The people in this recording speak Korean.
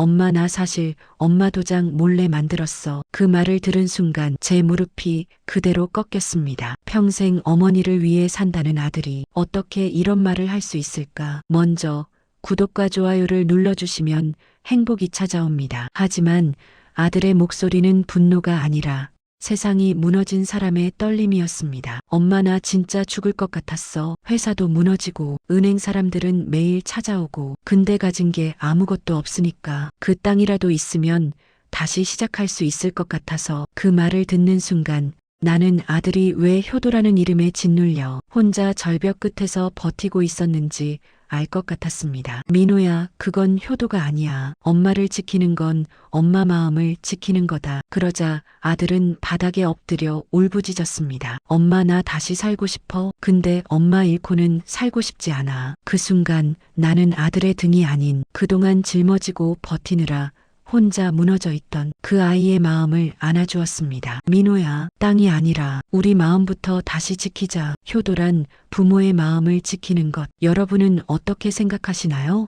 엄마 나 사실 엄마 도장 몰래 만들었어. 그 말을 들은 순간 제 무릎이 그대로 꺾였습니다. 평생 어머니를 위해 산다는 아들이 어떻게 이런 말을 할 수 있을까? 먼저 구독과 좋아요를 눌러주시면 행복이 찾아옵니다. 하지만 아들의 목소리는 분노가 아니라 세상이 무너진 사람의 떨림이었습니다. 엄마 나 진짜 죽을 것 같았어. 회사도 무너지고 은행 사람들은 매일 찾아오고 근데 가진 게 아무것도 없으니까 그 땅이라도 있으면 다시 시작할 수 있을 것 같아서 그 말을 듣는 순간 나는 아들이 왜 효도라는 이름에 짓눌려 혼자 절벽 끝에서 버티고 있었는지 알 것 같았습니다. 민호야, 그건 효도가 아니야. 엄마를 지키는 건 엄마 마음을 지키는 거다. 그러자 아들은 바닥에 엎드려 울부짖었습니다. 엄마 나 다시 살고 싶어. 근데 엄마 잃고는 살고 싶지 않아. 그 순간 나는 아들의 등이 아닌 그동안 짊어지고 버티느라 혼자 무너져 있던 그 아이의 마음을 안아주었습니다. 민호야, 땅이 아니라 우리 마음부터 다시 지키자. 효도란 부모의 마음을 지키는 것. 여러분은 어떻게 생각하시나요?